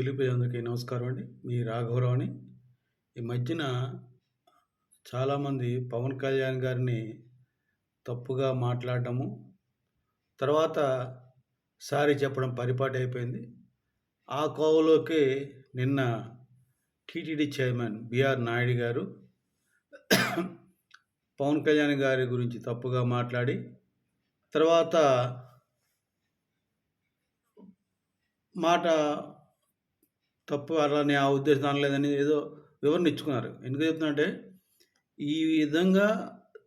తెలుగు నమస్కారం అండి. మీ రాఘవరావు అని ఈ మధ్యన చాలామంది పవన్ కళ్యాణ్ గారిని తప్పుగా మాట్లాడటము తర్వాత సారీ చెప్పడం పరిపాటి అయిపోయింది. ఆ కోవలోకి నిన్న టీటీడీ చైర్మన్ బిఆర్ నాయుడు గారు పవన్ కళ్యాణ్ గారి గురించి తప్పుగా మాట్లాడి తర్వాత మాట తప్పు అలానే ఆ ఉద్దేశం అనలేదని ఏదో వివరణ ఇచ్చుకున్నారు. ఎందుకు చెప్తున్నా ఈ విధంగా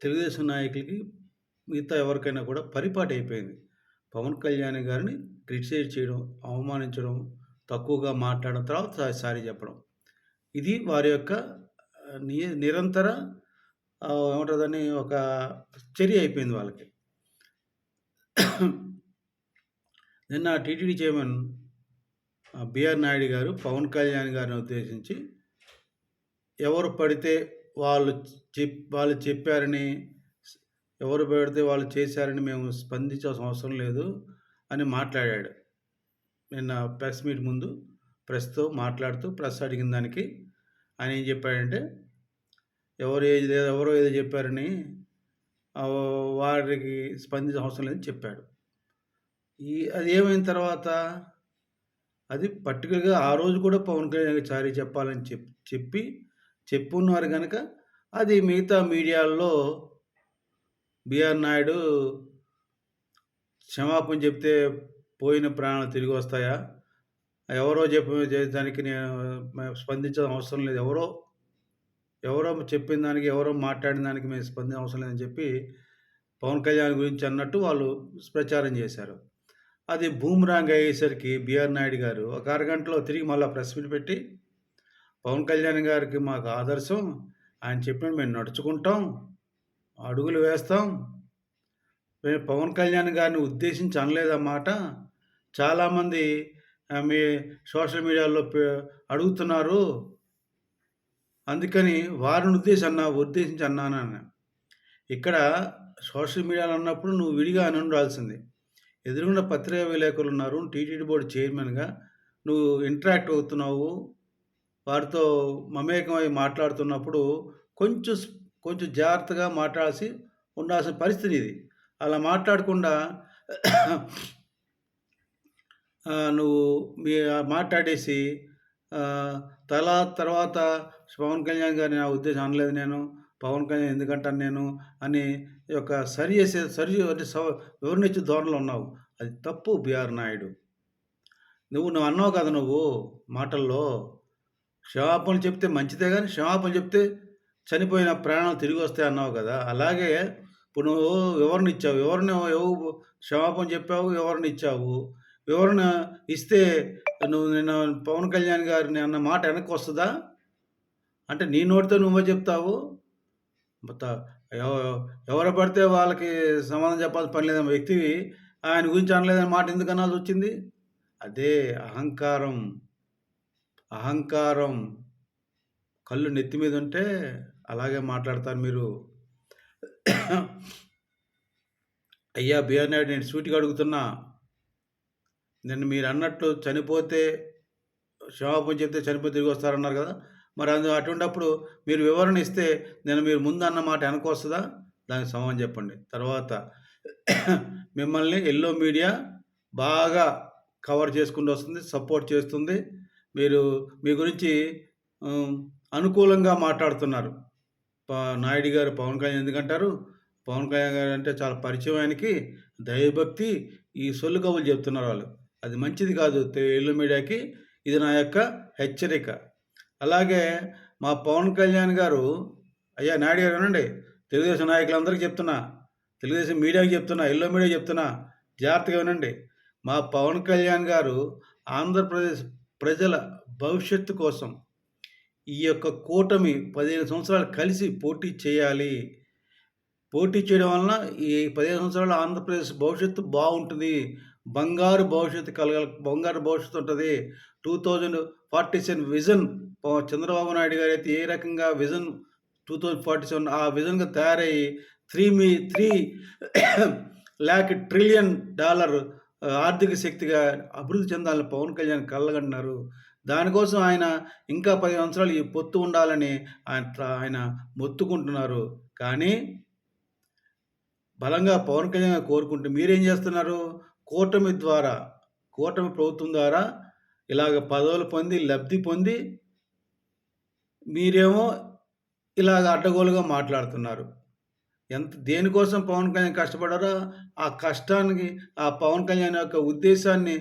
తెలుగుదేశం నాయకులకి మిగతా ఎవరికైనా కూడా పరిపాటి అయిపోయింది. పవన్ కళ్యాణ్ గారిని క్రిటిసైజ్ చేయడం అవమానించడం తక్కువగా మాట్లాడడం తర్వాత సారీ చెప్పడం. ఇది వారి యొక్క ని నిరంతర ఏమంటుందని ఒక చర్య అయిపోయింది వాళ్ళకి. నిన్న టీటీడీ చైర్మన్ బిఆర్ నాయుడు గారు పవన్ కళ్యాణ్ గారిని ఉద్దేశించి ఎవరు పడితే వాళ్ళు చెప్ వాళ్ళు చెప్పారని ఎవరు పెడితే వాళ్ళు చేశారని మేము స్పందించాల్సిన అవసరం లేదు అని మాట్లాడాడు. నిన్న ప్రెస్ మీట్ ముందు ప్రెస్తో మాట్లాడుతూ ప్రెస్ అడిగిన దానికి ఆయన ఏం చెప్పాడంటే ఎవరు ఏది ఎవరో ఏదో చెప్పారని వారికి స్పందించిన అవసరం లేదని చెప్పాడు. ఈ అది ఏమైన తర్వాత అది పర్టికులర్గా ఆ రోజు కూడా పవన్ కళ్యాణ్ సారీ చెప్పాలని చెప్ చెప్పి చెప్పున్నారు కనుక అది మిగతా మీడియాల్లో బిఆర్ నాయుడు క్షమాపణ చెప్తే పోయిన ప్రాణాలు తిరిగి వస్తాయా? ఎవరో చెప్పి దానికి నేను స్పందించడం అవసరం లేదు. ఎవరో ఎవరో చెప్పిన దానికి ఎవరో మాట్లాడిన దానికి మేము స్పందించడం అవసరం లేదని చెప్పి పవన్ కళ్యాణ్ గురించి అన్నట్టు వాళ్ళు ప్రచారం చేశారు. అది బూమ్రాంగ్ అయ్యేసరికి బిఆర్ నాయుడు గారు ఒక అరగంటలో తిరిగి మళ్ళీ ప్రెస్ మీట్ పెట్టి పవన్ కళ్యాణ్ గారికి మాకు ఆదర్శం ఆయన చెప్పిన మేము నడుచుకుంటాం అడుగులు వేస్తాం. మేము పవన్ కళ్యాణ్ గారిని ఉద్దేశించి అనలేదన్నమాట చాలామంది మీ సోషల్ మీడియాలో అడుగుతున్నారు. అందుకని వారిని ఉద్దేశం అన్నా ఉద్దేశించి అన్నానని. ఇక్కడ సోషల్ మీడియాలో అన్నప్పుడు నువ్వు విడిగా అని ఉండాల్సింది. ఎదురుగుండా పత్రికా విలేకరులు ఉన్నారు. టీటీడీ బోర్డు చైర్మన్గా నువ్వు ఇంటరాక్ట్ అవుతున్నావు. వారితో మమేకమై మాట్లాడుతున్నప్పుడు కొంచెం కొంచెం జాగ్రత్తగా మాట్లాడాల్సి ఉండాల్సిన పరిస్థితి ఇది. అలా మాట్లాడకుండా నువ్వు మీ మాట్లాడేసి తలా తర్వాత పవన్ కళ్యాణ్ గారి నా ఉద్దేశం అనలేదు నేను. పవన్ కళ్యాణ్ ఎందుకంటాను నేను అని యొక్క సరి చేసే సరి అంటే వివరణించే ధోరణిలో ఉన్నావు? అది తప్పు బిఆర్ నాయుడు. నువ్వు నువ్వు అన్నావు కదా నువ్వు మాటల్లో క్షమాపణ చెప్తే మంచిదే కానీ క్షమాపణ చెప్తే చనిపోయిన ప్రాణాలు తిరిగి వస్తాయి అన్నావు కదా. అలాగే ఇప్పుడు నువ్వు వివరణ ఇచ్చావు? వివరణ క్షమాపణ చెప్పావు? వివరణ ఇచ్చావు? వివరణ ఇస్తే నువ్వు నిన్న పవన్ కళ్యాణ్ గారిని అన్న మాట వెనక్కి వస్తుందా? అంటే నీ నోటితో నువ్వే చెప్తావు? ఎవరు పడితే వాళ్ళకి సమాధానం చెప్పాల్సిన పని లేదన్న వ్యక్తి ఆయన గురించి అనలేదని మాట ఎందుకు అనాల్సి వచ్చింది? అదే అహంకారం. అహంకారం. కళ్ళు నెత్తి మీద ఉంటే అలాగే మాట్లాడతారు మీరు. అయ్యా బిఆర్ నాయుడు నేను సూటిగా అడుగుతున్నా. నేను మీరు అన్నట్లు చనిపోతే క్షమాపణ చెప్తే చనిపోతే తిరిగి వస్తారన్నారు కదా. మరి అందు అటువంటిప్పుడు మీరు వివరణ ఇస్తే నేను మీరు ముందు అన్న మాట వెనకొస్తుందా దానికి సమాధానం చెప్పండి. తర్వాత మిమ్మల్ని ఎల్లో మీడియా బాగా కవర్ చేసుకుంటూ వస్తుంది సపోర్ట్ చేస్తుంది. మీరు మీ గురించి అనుకూలంగా మాట్లాడుతున్నారు. నాయుడు గారు పవన్ కళ్యాణ్ ఎందుకంటారు? పవన్ కళ్యాణ్ గారు అంటే చాలా పరిచయం ఆయనకి. దైవభక్తి ఈ సొల్లు కబులు చెప్తున్నారు వాళ్ళు. అది మంచిది కాదు ఎల్లో మీడియాకి. ఇది నా యొక్క హెచ్చరిక. అలాగే మా పవన్ కళ్యాణ్ గారు అయ్యా నాయుడు గారు వినండి తెలుగుదేశం నాయకులందరికీ చెప్తున్నా తెలుగుదేశం మీడియాకి చెప్తున్నా ఎల్లో మీడియా చెప్తున్నా జాగ్రత్తగా వినండి. మా పవన్ కళ్యాణ్ గారు ఆంధ్రప్రదేశ్ ప్రజల భవిష్యత్తు కోసం ఈ యొక్క కూటమి పదిహేను సంవత్సరాలు కలిసి పోటీ చేయాలి. పోటీ చేయడం వలన ఈ పదిహేను సంవత్సరాలు ఆంధ్రప్రదేశ్ భవిష్యత్తు బాగుంటుంది. బంగారు భవిష్యత్తు కలగ బంగారు భవిష్యత్తు ఉంటుంది two thousand forty seven vision Chandrababu Naidu గారు అయితే ఏ రకంగా vision two thousand forty seven ఆ విజన్గా తయారయ్యి త్రీ మీ త్రీ ల్యాక్ ట్రిలియన్ డాలర్ ఆర్థిక శక్తిగా అభివృద్ధి చెందాలని పవన్ కళ్యాణ్ కలలుగంటున్నారు. దానికోసం ఆయన ఇంకా పది సంవత్సరాలు ఈ పొత్తు ఉండాలని ఆయన ఆయన మొత్తుకుంటున్నారు. కానీ బలంగా పవన్ కళ్యాణ్ కోరుకుంటే మీరేం చేస్తున్నారు? కూటమి ద్వారా, కూటమి ప్రభుత్వం ద్వారా ఇలాగ పదవులు పొంది, లబ్ధి పొంది మీరేమో ఇలాగ అడ్డగోలుగా మాట్లాడుతున్నారు. ఎంత దేనికోసం పవన్ కళ్యాణ్ కష్టపడారో ఆ కష్టానికి ఆ పవన్ కళ్యాణ్ యొక్క ఉద్దేశాన్ని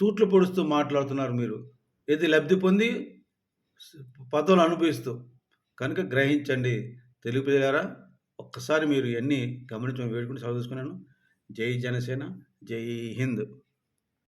తూట్లు పొడుస్తూ మాట్లాడుతున్నారు మీరు. ఏది లబ్ధి పొంది పదవులు అనుభవిస్తూ. కనుక గ్రహించండి. తెలుగు ప్రజలారా ఒక్కసారి మీరు ఇవన్నీ గమనించమని వేడుకుంటూ చదువుకున్నాను జై జనసేన. జై హింద్.